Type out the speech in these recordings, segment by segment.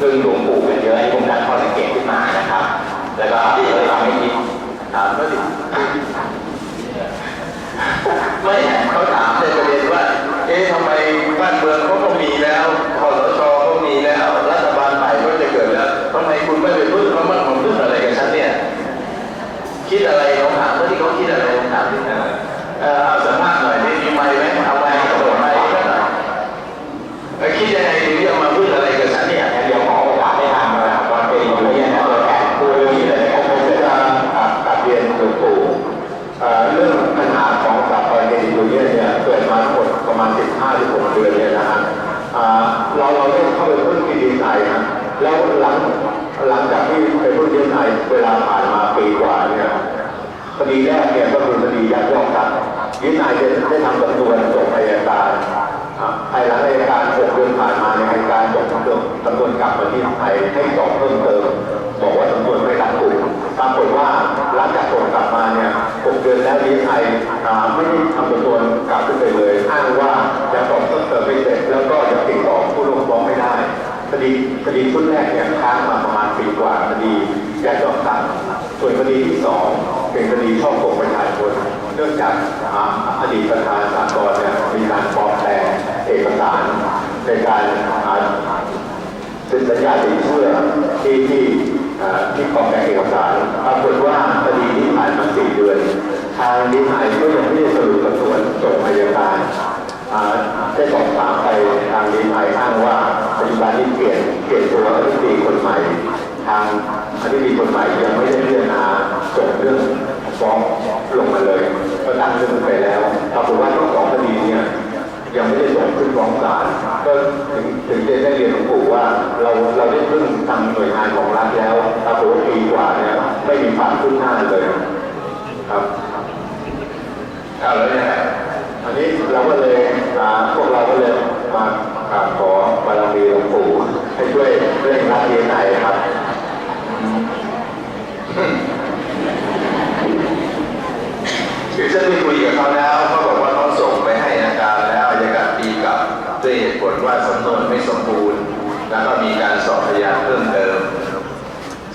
ซึ่งหลวงปู่กันเยอะให้ผมตั้งข้อสังเกตขึ้นมานะครับ แล้วก็เลยทำให้คิดถามว่าไม่เขาถามเลย หลังหลังจากที่ไปพึ่งดีไซน์เวลาผ่านมาปีกว่าเนี่ยคดีแรกเนี่ยก็คือคดียักยอกทรัพย์ยินายจะได้ทำสำนวนส่งไปอัยการอะภายหลังอัยการหกเดือนผ่านมาในอัยการส่งสำนวนสำนวนกลับมาที่ไทยให้สอบเพิ่มเติม บอกว่าสำนวนไม่รัดกุมปรากฏว่าหลังจากส่งกลับมาเนี่ยหกเดือนแล้วดีไอไม่ได้ทำสำนวนกลับขึ้นไปเลย คดีคดีชุดแรกเนี่ยค้างมาประมาณปีกว่าคดียักยอกทรัพย์ส่วนคดีที่สองเป็นคดีช่อโกงประชาชนเนื่องจากอ่าอดีตประธานสากลเนี่ยมีการปลอมแปลงเอกสารในการอ่าเซ็นสัญญาสินเชื่อที่ที่ที่ปลอมแปลงเอกสารปรากฏว่าคดีนี้ผ่านมาสี่เดือน ทางดีไอก็ยังไม่ได้สรุปสำนวนส่งอัยการ ได้สอบถามไปทางดีไออ้างว่าปัจจุบันนี้เปลี่ยนเปลี่ยนตัวอธิบดีคนใหม่ ทางอธิบดีคนใหม่ยังไม่ได้พิจารณาส่งเรื่องฟ้องลงมาเลยก็ตั้งเรื่องไปแล้วปรากฏว่าทั้งสองคดีเนี่ยยังไม่ได้ส่งขึ้นฟ้องศาลก็ถึงถึงได้เรียนหลวงปู่ว่าเราเราได้พึ่งทางหน่วยงานของรัฐแล้วปรากฏว่าปีกว่าเนี่ยไม่มีความคืบหน้าเลยครับเอาแล้วยังไง อันนี้เราก็เลยอ่าพวกเราก็เลยมากราบขอบารมีหลวงปู่ให้ช่วยเร่งรัดดียนไอครับ คือฉันได้คุยกับเขาแล้วเขาบอกว่าเขาส่งไปให้อาการแล้วอายการตีกลับด้วยเหตุผลว่าสำนวนไม่สมบูรณ์ แล้วก็มีการสอบพยานเพิ่มเติม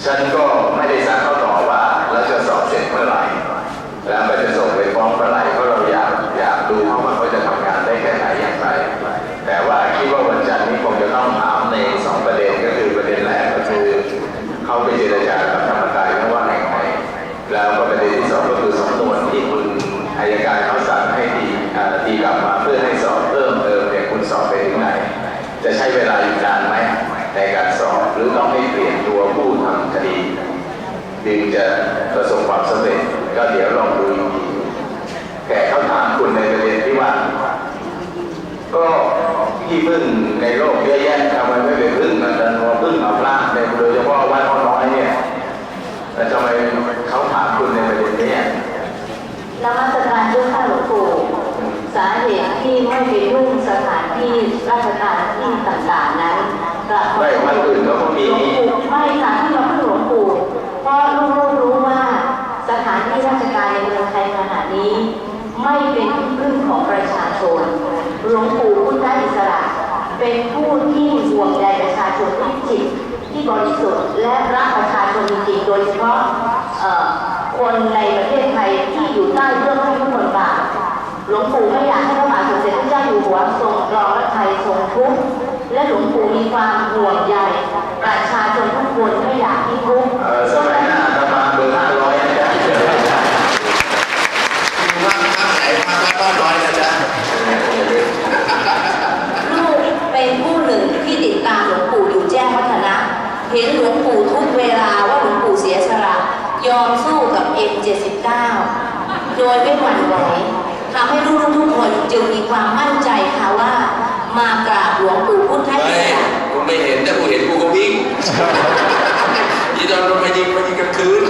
ฉันก็ไม่ได้สั่งเขาต่อว่าแล้วจะสอบเสร็จเมื่อไหร่ แล้วก็จะส จึงจะประสบความสำเร็จ ก็เดี๋ยวลองดูอีกทีแต่เขาถามคุณในประเด็นที่ว่า ก็ที่พึ่งในโลกเยอะแยะทำไมไม่ไปพึ่งมันดันมาพึ่งเอาพระในโดยเฉพาะวัดพ่อน้อยเนี่ยแต่ทำไมเขาถามคุณในประเด็นนี้ นมัสการเจ้าข้าหลวงปู่สาเหตุที่ไม่ไปยุ่งสถานที่ราชการที่ต่างๆนั้นกลับ ไม่วันอื่นเขาก็มี หลวงปู่ไม่ค่ะที่เราพูดหลวงปู่เพราะลูกๆรู้ว่าสถานที่ราชการในเมืองไทยขณะนี้ ไม่เป็นที่พึ่งของประ ชน หลวงปู่พุทธอิสระ เป็นผู้ที่ห่วงใยประชาชนที่จิตที่บริสุทธิ์และรักประชาชนจริงๆ โดยเฉพาะคนในประเทศไทยที่อยู่ใต้เรื่องให้ทุกคนบาปหลวงปู่ไม่อยากให้พระบาทสมเด็จพระเจ้าอยู่หัวทรงรองและไทยทรงทุกข์และหลวงปู่มีความห่วงใยประชาชนทุกคน อมสู้กับ M79 โดยไม่หวั่นไหวทำให้ลูกๆทุกคนจึงมีความมั่นใจค่ะว่ามากราบหลวงปู่พุทธอิไม่สระกูไม่เห็นแต่กูเห็นกูก็วิ่งยีตอนมันมายิงมายิงกลางคืน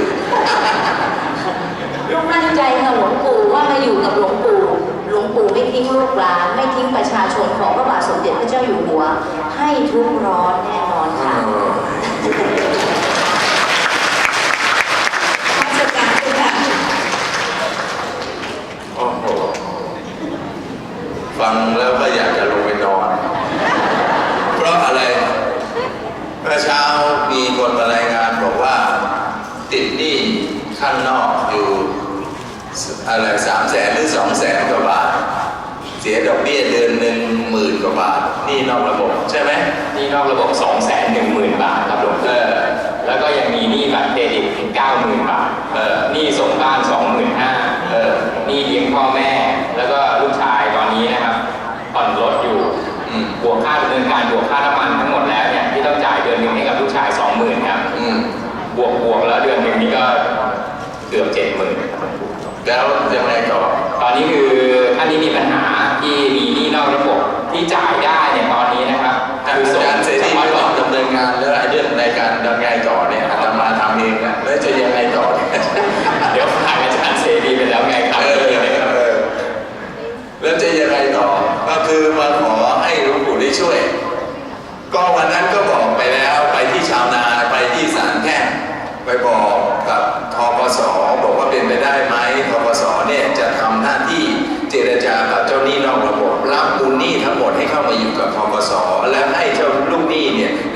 ลูกมั่นใจค่ะหลวงปู่ว่ามาอยู่กับหลวงปู่หลวงปู่ไม่ทิ้งลูกหลานไม่ทิ้งประชาชนของพระบาทสมเด็จพระเจ้าอยู่หัว ให้ทุกข์ร้อนแน่นอนค่ะราชการด้วยค่ะ โอ้โห ฟังแล้วก็อยากจะลงไปนอน เพราะอะไร ประชา อะไรสามแสนหรือสองแสนกว่าบาท เสียดอกเบี้ยเดือนหนึ่งหมื่นกว่าบาทนี่นอกระบบใช่ไหม นี่นอกระบบ 2 1 0 0 0 0 บาทครับหลวง เอ พี่ อ แล้วก็ยังมีหนี้บัตรเครดิตถึง90,000 บาท เออ หนี้ส่งบ้าน 25,000 เออ หนี้เลี้ยงพ่อแม่ แล้วก็ลูกชายตอนนี้นะครับผ่อนรถอยู่ อืม บวกค่าดำเนินการบวกค่าน้ำมันทั้งหมดแล้วเนี่ยที่ต้องจ่ายเดือนหนึ่งให้กับลูกชาย 20,000ครับ อืม บวกบวกแล้วเดือนหนึ่งนี่ก็เกือบ 70,000 แล้วยังไงต่อตอนนี้คือท่านนี้มีปัญหาที่มีหนี้นอกระบบที่จ่ายได้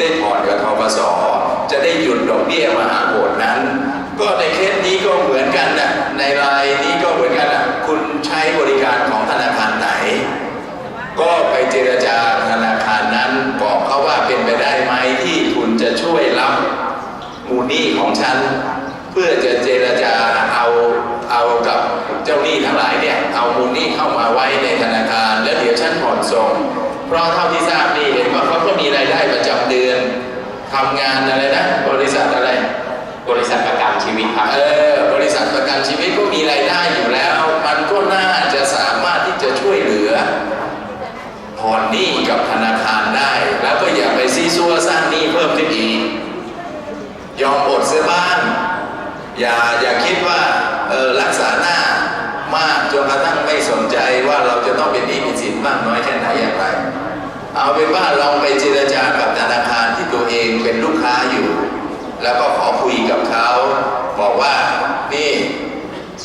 ได้ผ่อนกับทกสจะได้หยุดดอกเบี้ยมหาโหดนั้น ก็ในเคสนี้ก็เหมือนกันนะในรายนี้ก็เหมือนกันนะคุณใช้บริการของธนาคารไหน ก็ไปเจรจาธนาคารนั้นบอกเขาว่าเป็นไปได้ไหมที่คุณจะช่วยรับมูลหนี้ของฉัน เพื่อจะเจรจาเอาเอากับเจ้าหนี้ทั้งหลายเนี่ยเอามูลหนี้เข้ามาไว้ในธนาคาร แล้วเดี๋ยวฉันผ่อนส่ง เพราะเท่าที่ทราบนี่เห็นว่าเขาก็มีรายได้ประจำเดือนทำงานอะไรนะ บริษัทอะไร บริษัทประกันชีวิตครับเออบริษัทประกันชีวิตก็มีรายได้อยู่แล้ว มันก็น่าจะสามารถที่จะช่วยเหลือผ่อนหนี้กับธนาคารได้ แล้วก็อย่าไปซีซัวสร้างหนี้เพิ่มขึ้นอีกยอมอดเสียบ้างอย่าอย่าคิดว่า เอาเป็นว่าลองไปเจรจากับธนาคารที่ตัวเองเป็นลูกค้าอยู่ แล้วก็ขอคุยกับเขา บอกว่านี่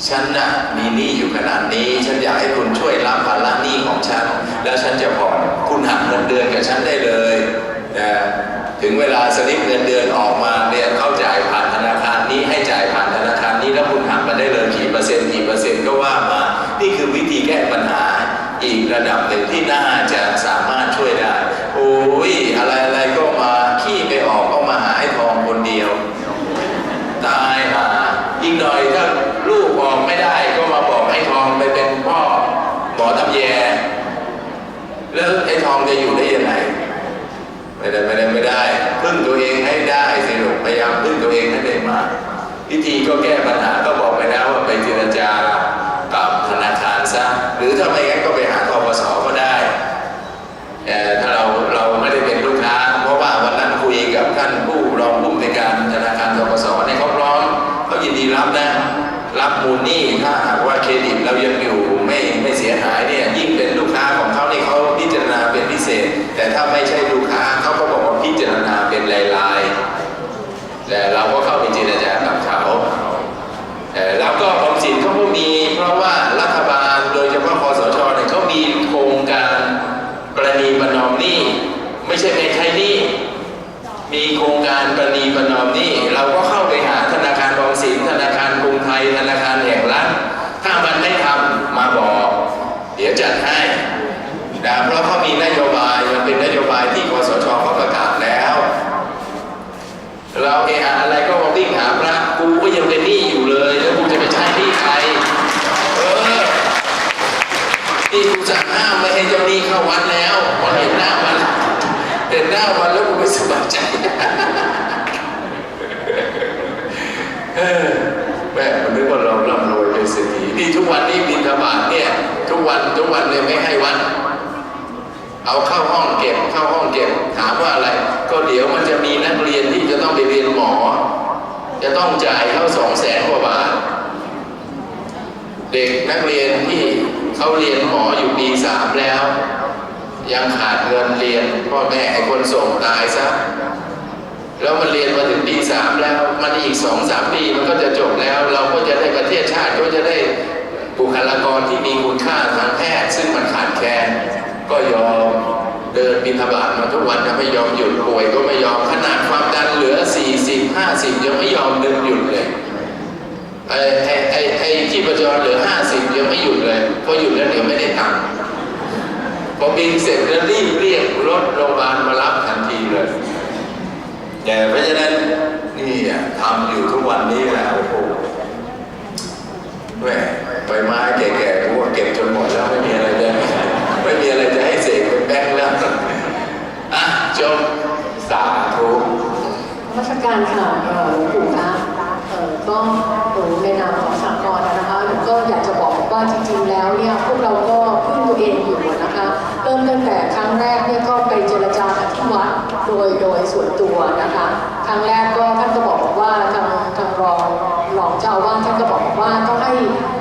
ฉันน่ะมีหนี้อยู่ขนาดนี้ ฉันอยากให้คุณช่วยรับภาระหนี้ของฉัน แล้วฉันจะผ่อนคุณหักเงินเดือนกับฉันได้เลยนะถึงเวลาสลิปเงินเดือนออกมาเนี่ยเขาจ่ายผ่านธนาคารนี้ให้จ่ายผ่านธนาคารนี้แล้วคุณหักมาได้เลยกี่เปอร์เซ็นต์กี่เปอร์เซ็นต์ก็ว่ามานี่คือวิธีแก้ปัญหาอีกระดับหนึ่งที่น่าจะสามารถ แล้วไอ้ทองจะอยู่ได้ยังไงไม่ได้ไม่ได้ไม่ได้พึ่งตัวเองให้ได้สิลูกพยายามพึ่งตัวเองให้ได้มากวิธีก็แก้ปัญหาก็บอกไปแล้วว่าไปเจรจากับธนาคารซะหรือถ้าไม่งั้นก็ไป ใช่ไม่ใช่หนี้มีโครงการประนีประนอมนี้เราก็เข้าไปหาธนาคารออมสินธนาคารกรุงไทยธนาคารแห่งรัฐถ้ามันไม่ทำมาบอก เดี๋ยวจัดให้นะเพราะเขามีนโยบายมันเป็นนโยบายที่คอสชเขาประกาศแล้ว เราเอะอะอะไรก็มาวิ่งหาพระกูก็ยังเป็นหนี้อยู่เลยแล้วกูจะไปใช้หนี้ใครเออนี่กูสั่งห้ามไม่ให้เจ้าหนี้เข้าวัดแล้วพอเห็นหน้ามัน เห็นหน้ามันแล้วกูไม่สบายใจเออแม่มันนึกว่าเราร่ำรวยเป็นเศรษฐีนี่ทุกวันนี้บินธบาตเนี่ย ทุกวันทุกวันเลยไม่ให้วัดเอาเข้าห้องเก็บเข้าห้องเก็บถามว่าอะไร ก็เดี๋ยวมันจะมีนักเรียนที่จะต้องไปเรียนหมอ จะต้องจ่ายเข้าสองแสนกว่าบาท เด็กนักเรียนที่เขาเรียนหมออยู่ปีสามแล้ว ยังขาดเงินเรียนพ่อแม่ไอ้คนส่งตายซะแล้วมันเรียนมาถึงปีสามแล้วมันอีกสองสามปีมันก็จะจบแล้ว เราก็จะได้ประเทศชาติก็จะได้บุคลากรที่มีคุณค่าทางแพทย์ซึ่งมันขาดแคลนก็ยอมเดินบินทบาทมาทุกวันถ้าไม่ยอมหยุดป่วย ก็ไม่ยอมขนาดความดันเหลือ 40 50 ยังไม่ยอมดินหยุดเลยไอ้ไอ้ไอ้ที่ประจรเหลือห้าสิบยังไม่หยุดเลยเพราหยุดแล้วเดี๋ยวไม่ได้ตังค์ พอบินเสร็จแล้วรีบเรียกรถโรงพยาบาลมารับทันทีเลยแต่เพราะฉะนั้นนี่อะทำอยู่ทุกวันนี้แหละโอ้โหแม่ใบไม้แก่ๆกูว่าเก็บจนหมดแล้วไม่มีอะไรจะไม่มีอะไรจะให้เสกเป็นแบงค์แล้วอะจบสาธุราชการค่ะหลวงปู่คะก็หนูในนามของสากลนะคะหนูก็อยากจะบอกว่าจริงๆแล้วเนี่ยพวกเราก็พึ่งตัวเองอยู่นะคะเริ่มตั้ง แรกเนี่ยก็ไปเจรจากับที่วัดโดยโดยส่วนตัวนะคะ ครั้งแรกก็ท่านก็บอกว่าทางทางรองรองเจ้าว่าท่านก็บอกว่าต้องให้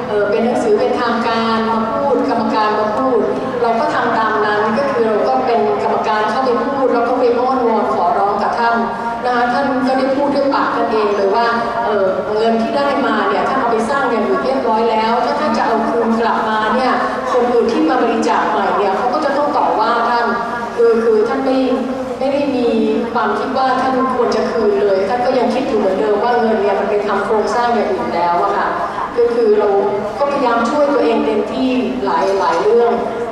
เออเป็นหนังสือเป็นทางการมาพูดกรรมการมาพูด เราก็ทำตามนั้นก็คือเราก็เป็นกรรมการเข้าไปพูดแล้วก็ไปอ้อนวอนขอร้องกับท่านนะคะท่านก็ได้พูดด้วยปากท่านเองเลยว่าเออเงินที่ได้มาเนี่ย รงสร้างอย่างอื่นแล้วอะค่ะก็คือเราก็พยายามช่วยตัวเองเต็มที่หลายหลายเรื่อง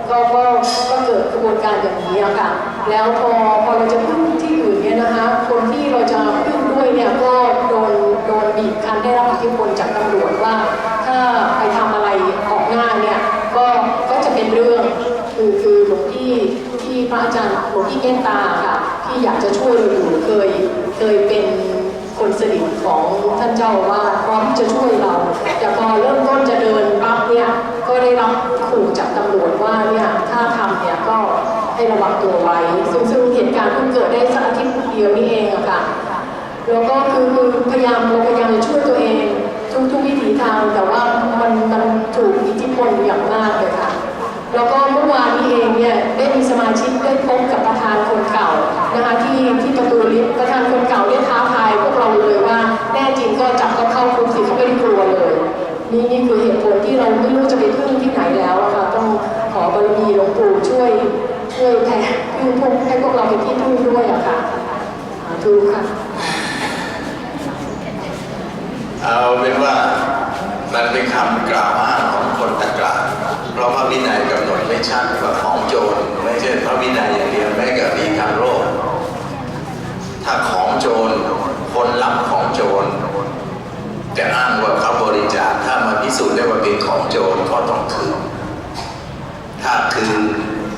ก็ก็ก็เกิดกระบวนการอย่างนี้อะค่ะแล้วพอพอเราจะพึ่งที่อื่นเนี่ยนะคะ คนที่เราจะพึ่งด้วยเนี่ยก็โดนโดนบีบคั้นได้รับอิทธิพลจากตำรวจว่า ถ้าไปทำอะไรออกหน้าเนี่ยก็ก็จะเป็นเรื่องคือคือหลวงพี่ที่พระอาจารย์หลวงพี่เมตตาค่ะที่อยากจะช่วยเราอยู่เคยเคยเป็น คนสนิทของท่านเจ้าว่าพร้อมที่จะช่วยเรา แต่พอเริ่มต้นจะเดินปั๊บเนี่ยก็ได้รับขู่จากตำรวจว่าเนี่ยถ้าทำเนี่ยก็ให้ระวังตัวไว้ ซึ่งซึ่งเหตุการณ์เพิ่งเกิดได้สักอาทิตย์เดียวนี่เองอะค่ะแล้วก็คือคือพยายามเราพยายามจะช่วยตัวเองทุกทุกวิถีทาง แต่ว่ามันมันถูกอิทธิพลอย่างมากเลยค่ะ แล้วก็เมื่อวานนี้เองเนี่ยได้มีสมาชิกได้พบกับประธานคนเก่านะคะที่ที่ประตูลิฟต์ประธานคนเก่าได้ท้าทาย เราเลยว่าแน่จริงก็จับเขาเข้าคุกสิเขาไม่ได้กลัวเลย นี่นี่คือเหตุผลที่เราไม่รู้จะไปพึ่งที่ไหนแล้วอะค่ะต้องขอบารมีหลวงปู่ช่วยช่วยแผ่พึ่งพวกให้พวกเราเป็นที่พึ่งด้วยอะค่ะสาธุค่ะเอาเป็นว่ามันเป็นคำกล่าวอ้างของคนตะกร้าเพราะพระวินัยกำหนดไม่ชัดว่าของโจรไม่ใช่พระวินัยอย่างเดียวแม้กับมีทางโลกถ้าของโจร คนรับของโจรจะอ้างว่าเขาบริจาคถ้ามาพิสูจน์ได้ว่าเป็นของโจรก็ต้องคืน ถ้าคืน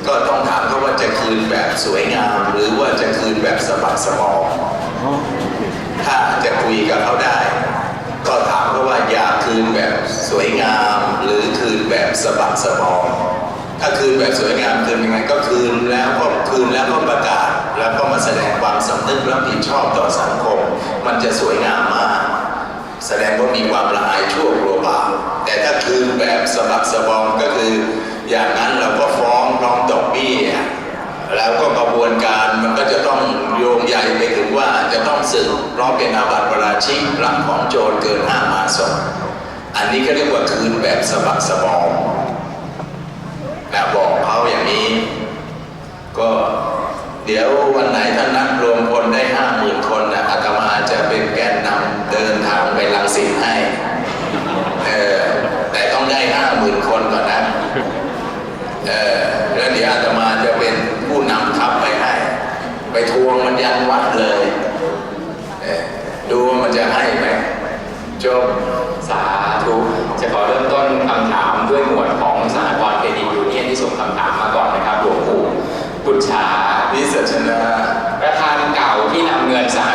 ก็ต้องถามเขาว่าจะคืนแบบสวยงาม หรือว่าจะคืนแบบสะบักสะบอมถ้าจะคุยกับเขาได้ ก็ถามเขาว่าอยากคืนแบบสวยงาม หรือคืนแบบสะบักสะบอมถ้าคืนแบบสวยงามคืนยังไงก็คืนแล้วก็คืนแล้วก็ประกาศ แล้วก็มาแสดงความสำนึกรับผิดชอบต่อสังคม มันจะสวยงามมาก แสดงว่ามีความละอายชั่วกลัวบาปแต่ถ้าคืนแบบสะบักสะบอมก็คือ อย่างนั้นเราก็ฟ้องร้องดอกเบี้ยแล้วก็กระบวนการมันก็จะต้องโยงใยไปถึงว่าจะต้องสึกเพราะเป็นอาบัติประราชิกรับของโจรเกินห้ามาศอันนี้ก็เรียกว่าคืนแบบสะบักสะบอมนะบอกเขาอย่างนี้ ก็ เดี๋ยววันไหนท่านนัดรวมคนได้ห้าหมื่นคนนะอาตมาจะเป็นแกนนำเดินทางไปลังสิตให้ เออแต่ต้องได้ห้าหมื่นคนก่อนนะ เออแล้วเดี๋ยวอาตมาจะเป็นผู้นำทัพไปให้ ไปทวงมันยันวัดเลยเออดูว่ามันจะให้ไหมจบสาธุจะขอเริ่มต้นคำถามด้วยหมวดของสหกรณ์เครดิตยูเนี่ยนที่ส่งคำถามมาก่อนนะครับหลวงปู่บุตรชา สัชนาประธานเก่าที่นำเงินสห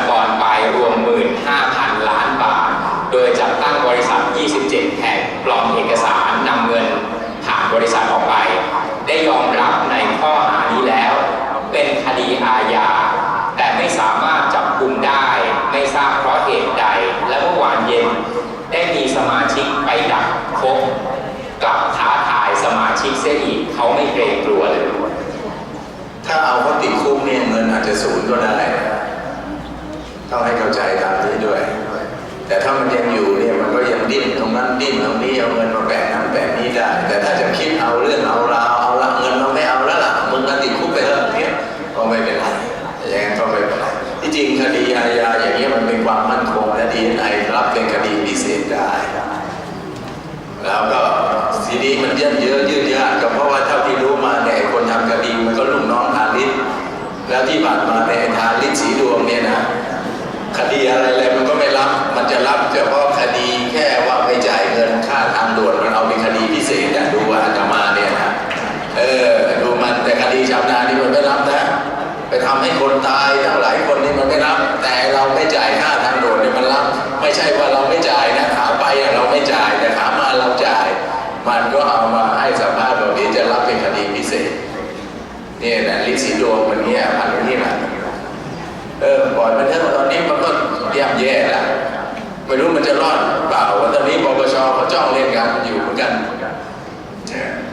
จะศูนย์ก็ได้ ต้องให้เข้าใจตามนี้ด้วย แต่ถ้ามันยังอยู่เนี่ยมันก็ยังดิ้นตรงนั้นดิ้นตรงนี้เอาเงินมาแบ่งนั้นแบ่งนี้ได้ แต่ถ้าจะคิดเอาเรื่องเอาราวเอาละเงินเราไม่เอาแล้วล่ะมึงติดคุกไปเถอะเนี่ยก็ไม่เป็นไรอย่างนั้นก็ไม่เป็นไรที่จริงคดีอาญาอย่างนี้มันเป็นความมั่นคงและดีไอรับเป็นคดีพิเศษได้ แล้วก็ทีนี้มันยืดเยื้อยืด แล้วที่ผ่านมาในไอ้ทาริสสีดวงเนี่ยนะคดีอะไรอะไรมันก็ไม่รับ มันจะรับเฉพาะคดีแค่ว่าไปจ่ายเงินค่าทางด่วนมันเอาเป็นคดีพิเศษนะดูว่าอาตมาเนี่ยนะเออดูมันแต่คดีชาวนานี่มันไม่รับนะไปทำให้คนตายทั้งหลายคนนี่มันไม่รับ แต่เราไม่จ่ายค่าทางด่วนเนี่ยมันรับ ไม่ใช่ว่าเราไม่จ่ายนะขาไปเราไม่จ่ายแต่ขามาเราจ่าย มันก็เอามาให้สัมภาษณ์แบบนี้จะรับเป็นคดีพิเศษ เนี่ยนะลิสีดมันเนี่ยพันนี่แหละเออปล่อยมันเถอะตอนนี้มันก็ย่ำแย่ละไม่รู้มันจะรอดเปล่าว่าตอนนี้ปปชเขาจ้องเล่นกันอยู่เหมือนกัน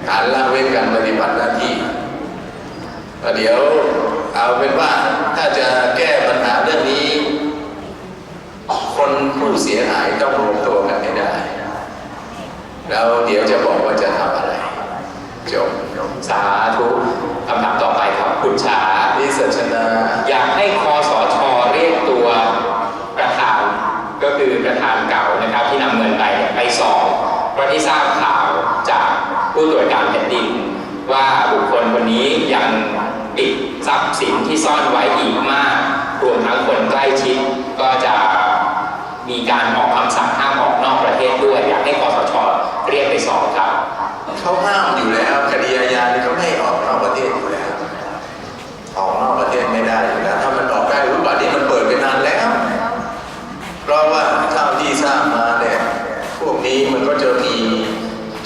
ฐานละเว้นการปฏิบัติหน้าที่ก็เดี๋ยวเอาเป็นว่าถ้าจะแก้ปัญหาเรื่องนี้ คนผู้เสียหายต้องรวมตัวกันให้ได้ แล้วเดี๋ยวจะบอกว่าจะทำอะไรจบ สาธุคำถามต่อไปครับคุณชาดิสชนา อยากให้คอสชเรียกตัวประธาน ก็คือประธานเก่านะครับที่นำเงินไปไปสอบเพราะที่ทราบข่าวจากผู้ตรวจการแผ่นดิน ว่าบุคคลคนนี้ยังปิดทรัพย์สินที่ซ่อนไว้อีกมาก รวมทั้งคนใกล้ชิดก็จะมีการออกคำสั่งห้ามออกนอกประเทศด้วย อยากให้คอสชเรียกไปสอบครับ เขาห้าม อยู่แล้วคดีอาญานี่เขาไม่ออกนอกประเทศอยู่แล้ว ออกนอกประเทศไม่ได้อยู่แล้วถ้ามันออกได้รู้ป่ะนี่มันเปิดไปนานแล้ว เพราะว่าเท่าที่ทราบมาเนี่ยพวกนี้มันก็จะมี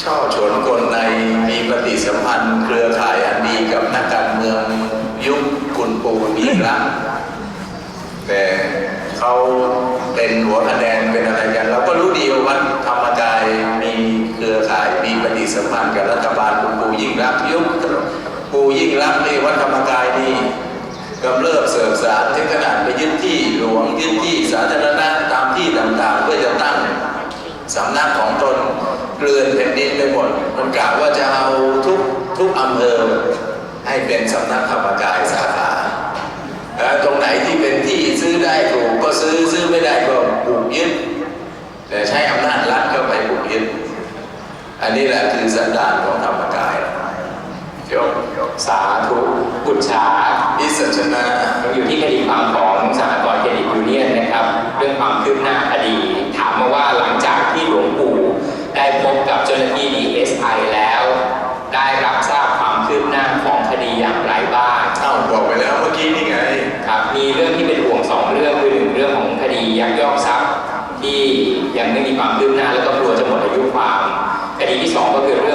ช่อฉนกลในมีปฏิสัมพันธ์ เครือข่ายอันดีกับนักการเมืองยุคคุณปูมีรังแต่เขาเป็นหัวคะแนน มพันธ์กับรัฐบาลคุณปูยิ่งรักยุคปูยิ่งรักษณ์นี่วัดธรรมกายนี่กำเริบเสริมสารถึงขนาดไปยึดที่หลวงยึดที่สาธารณะตามที่ต่างๆ เพื่อจะตั้งสำนักของตนเกลื่อนแผ่นดินไปหมดมันกล่าวว่าจะเอาทุกทุกอำเภอให้เป็นสำนักธรรมกายสาขาตรงไหนที่เป็นที่ซื้อได้ถูกก็ซื้อซื้อไม่ได้ก็ปลูกยึดแต่ใช้อำนาจรัฐเข้าไปปลูกยึด อันนี้แหละคือสันดานของธรรมกายจบสาธุบุญชาอิสชนะเราอยู่ที่คดีความของสหกรณ์เครดิตยูเนียนนะครับ เรื่องความคืบหน้าคดี ถามมาว่าหลังจากที่หลวงปู่ได้พบกับเจ้าหน้าที่ DSI แล้ว ได้รับทราบความคืบหน้าของคดีอย่างไรบ้างเอ้าบอกไปแล้วเมื่อกี้นี่ไงครับมีเรื่องที่เป็นห่วงสองเรื่องคือหนึ่งเรื่องของคดียักยอกทรัพย์ที่ยังไม่มีความคืบหน้าแล้วก็ ที่สองก็คือเรื่อง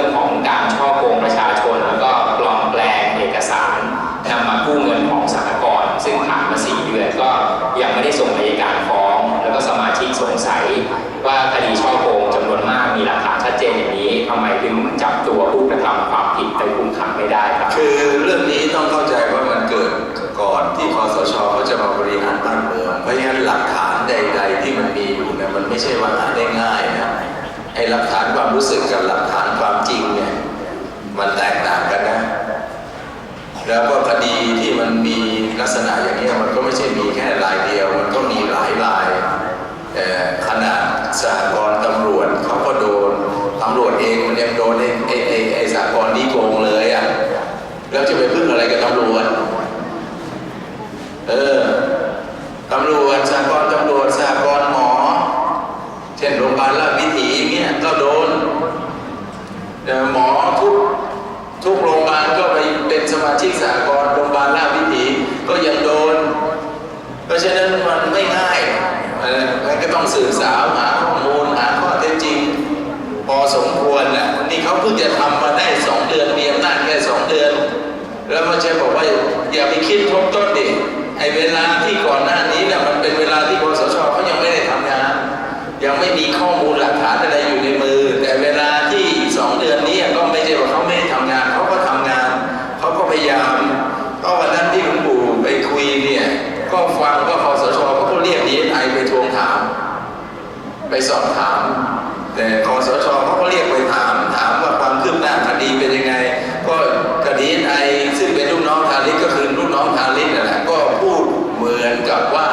มีลักษณะอย่างนี้ยมันก็ไม่ใช่มีแค่รายเดียว มันก็มีหลายรายแต่ขนาดสหกรณ์ตำรวจเขาก็โดนตำรวจเองมันยังโดนไอ้ไอ้ไอ้ไอ้สหกรณ์นี่โกงเลยอะแล้วจะไปพึ่งอะไรกับตำรวจ เออตำรวจสหกรณ์ตำรวจสหกรณ์หมอ เช่นโรงพยาบาลราชวิถีอย่างเงี้ยก็โดน แต่หมอทุกทุกโรงพยาบาลก็ไปเป็นสมาชิกสหกรณ์โรงพยาบาลราชวิถีก็ยังโดน เพราะฉะนั้นมันไม่ง่ายเออมันก็ต้องสื่อสาวหาข้อมูลหาข้อเท็จจริง พอสมควรนะนี่เขาเพิ่งจะทำมาได้สองเดือนมีอำนาจแค่สองเดือน แล้วไม่ใช่บอกว่าอย่าไปคิดทบต้นดิไอ้เวลาที่ก่อนหน้านี้เนี่ยมันเป็นเวลาที่คสชเขายังไม่ได้ทำงาน ยังไม่มีข้อมูลหลักฐานอะไรอยู่ในมือ แต่เวลาที่สองเดือนนี้ก็ไม่ใช่ว่าเขาไม่ได้ทำงานเขาก็ทำงานเขาก็พยายามก็วันนั้นที่หลวงปู่ไปคุยเนี่ยก็ฟังว่าคสชเขาก็เรียกดีไอไปทวงถาม ไปสอบถาม แต่คอสชเขาก็เรียกไปถาม ถามว่าความคืบหน้าคดีเป็นยังไง ก็คดีไอซึ่งเป็นลูกน้องทาริสก็คือลูกน้องทาริสนั่นแหละก็พูดเหมือนกับว่า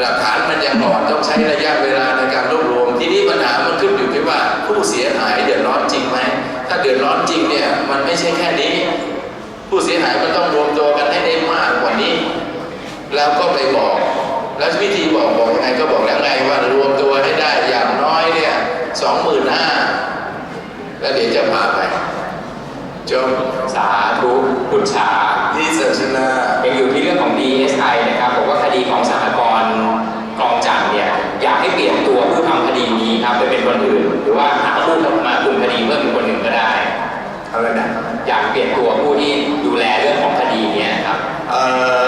หลักฐานมันยังอ่อนต้องใช้ระยะเวลาในการรวบรวม ทีนี้ปัญหามันขึ้นอยู่ที่ว่าผู้เสียหายเดือดร้อนจริงไหมถ้าเดือดร้อนจริงเนี่ยมันไม่ใช่แค่นี้ ผู้เสียหายมันต้องรวมตัวกันให้ได้มากกว่านี้ แล้วก็ไปบอก แล้ววิธีบอกบอกยังไงก็บอกแล้วไงว่ารวมตัวให้ได้อย่างน้อยเนี่ยสองหมื่นห้าแล้วเดี๋ยวจะพาไปจบสาธุพุทธาที่ศาสนายังอยู่ที่เรื่องของ DSI นะครับบอกว่าคดีของสหกรณ์กองจันทร์เนี่ยอยากให้เปลี่ยนตัวผู้ทำคดีนี้ครับไปเป็นคนอื่น หรือว่าหาผู้มาคุมคดีเพิ่มเป็นคนหนึ่งก็ได้อะไรนะอยากเปลี่ยนตัวผู้ที่ดูแลเรื่องของคดีเนี้ครับเอ่อ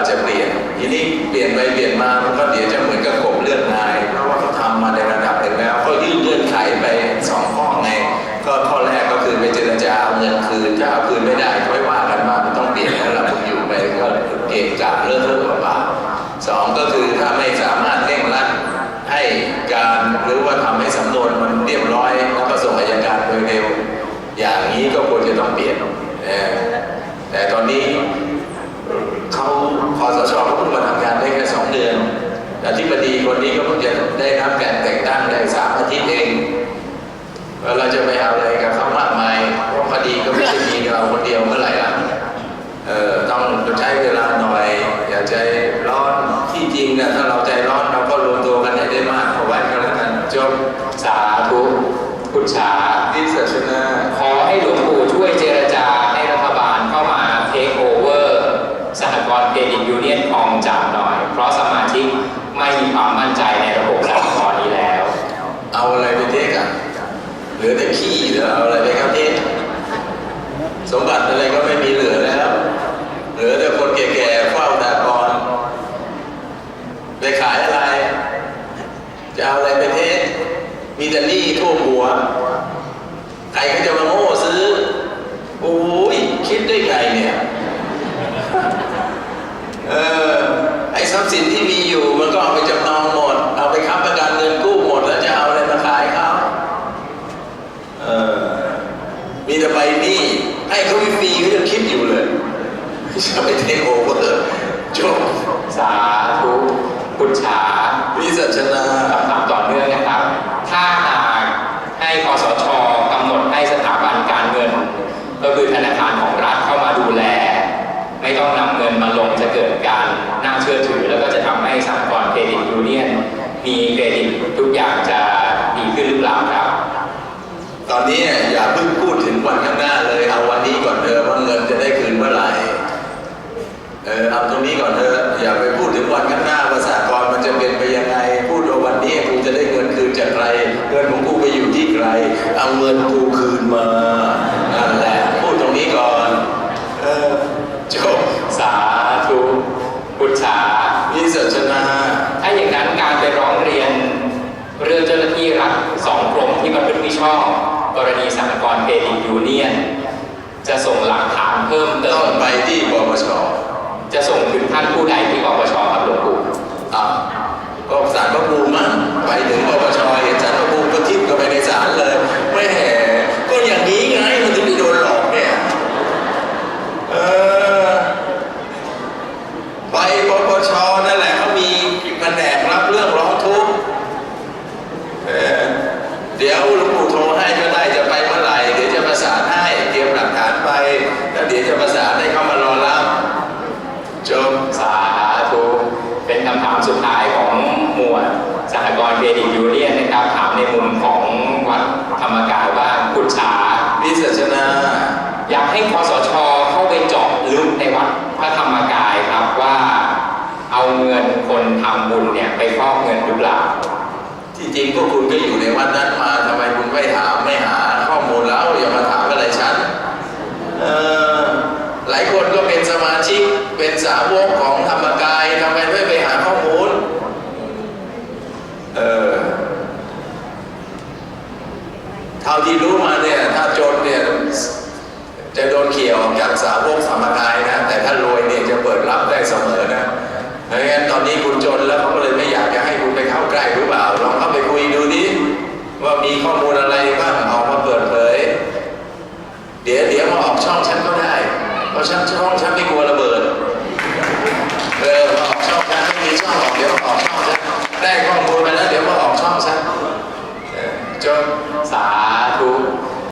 ว่าจะเปลี่ยน ทีนี้เปลี่ยนไปเปลี่ยนมามันก็เดี๋ยวจะเหมือนกับกบเลือดนาย เพราะว่าเขาทำมาในระดับหนึ่งแล้วก็ยื่นเงื่อนไขไปสองข้อไงก็ข้อแรกก็คือไปเจรจาเอาเงินคืนถ้าเอาคืนไม่ได้ค่อยว่ากันมามันต้องเปลี่ยนแล้วล่ะคุณอยู่ไปก็เกะกะเรื่องเรื่องเปล่าสองก็คือถ้าไม่สามารถเร่งรัดให้การหรือว่าทำให้สำนวนมันเรียบร้อยแล้วก็ส่งอัยการโดยเร็วอย่างนี้ก็ มีเครดิตทุกอย่างจะดีขึ้นหรือเปล่าครับ ตอนนี้อย่าเพิ่งพูดถึงวันข้างหน้าเลย เอาวันนี้ก่อนเถอะว่าเงินจะได้คืนเมื่อไหร่ เออเอาตรงนี้ก่อนเถอะอย่าไปพูดถึงวันข้างหน้าว่าสากลมันจะเป็นไปยังไง พูดว่าวันนี้กูจะได้เงินคืนจากใคร เงินของกูไปอยู่ที่ใคร เอาเงินกูคืนมานั่นแหละพูดตรงนี้ก่อน เออจบสาธุพุทธาวิสัชนาถ้าอย่างนั้นการไปร้อง เรียนเรื่องเจ้าหน้าที่รัฐสองกรมที่ประพฤติมิชอบ กรณีสหกรณ์เครดิตยูเนียน จะส่งหลักฐานเพิ่มเติต้องมไปที่ปปชจะส่งถึงท่านผู้ใดที่ปปชครับหลวงปู่ อะก็ศาลพระภูมิมั้งไปถึงปปชเห็นศาลพระภูมิก็ทิ่มเข้าไปในศาลเลยไม่แห่ก็อย่างนี้ไงมันถึงได้โดนหลอกเนี่ย เออ ไปปปชนั่นแหละเขามีแผนกรับเรื่องร้องทุกข์เออเดี๋ยวหลวงปู่โทรให้ก็ได้จะไปเมื่อไหร่เดี๋ยวจะประสานให้เตรียมหลักฐานไปแล้วเดี๋ยวจะประสานให้เขามารอรับจบ สาธุเป็นคำถามสุดท้ายของหมวดสหกรณ์เครดิตยูเนียนนะครับ ถามในมุมของวัดธรรมกายว่าพุทธา วิสัชนา อยากให้คอสชเข้าไปเจาะลึกในวัดพระธรรมกายครับว่าเอาเงินคนทำบุญเนี่ยไปฟอกเงินหรือเปล่า ที่จริงพวกคุณก็อยู่ในวัดนั้นมาทำ ไม่ถามไม่หาข้อมูลแล้วอย่ามาถามอะไรฉันเออหลายคนก็เป็นสมาชิกเป็นสาวกของธรรมกายทำไมไม่ไปหาข้อมูลเออเท่าที่รู้มาเนี่ยถ้าจนเนี่ยจะโดนเขี่ยออกจากสาวกธรรมกายนะแต่ถ้ารวยเนี่ยจะเปิดรับได้เสมอนะเพราะงั้นตอนนี้คุณจนแล้วเขาก็เลยไม่อยากจะให้คุณไปเข้าใกล้หรือเปล่าลองเข้าไปคุยดูดิ ว่ามีข้อมูลอะไรบ้างออกมาเปิดเผย เดี๋ยวเดี๋ยวมาออกช่องฉันก็ได้ เพราะฉันช่องฉันไม่กลัวระเบิด เออมาออกช่องฉันไม่มีช่องออกเดี๋ยวออกช่องฉันได้ข้อมูลไปแล้วเดี๋ยวมาออกช่องฉันจนสาธุ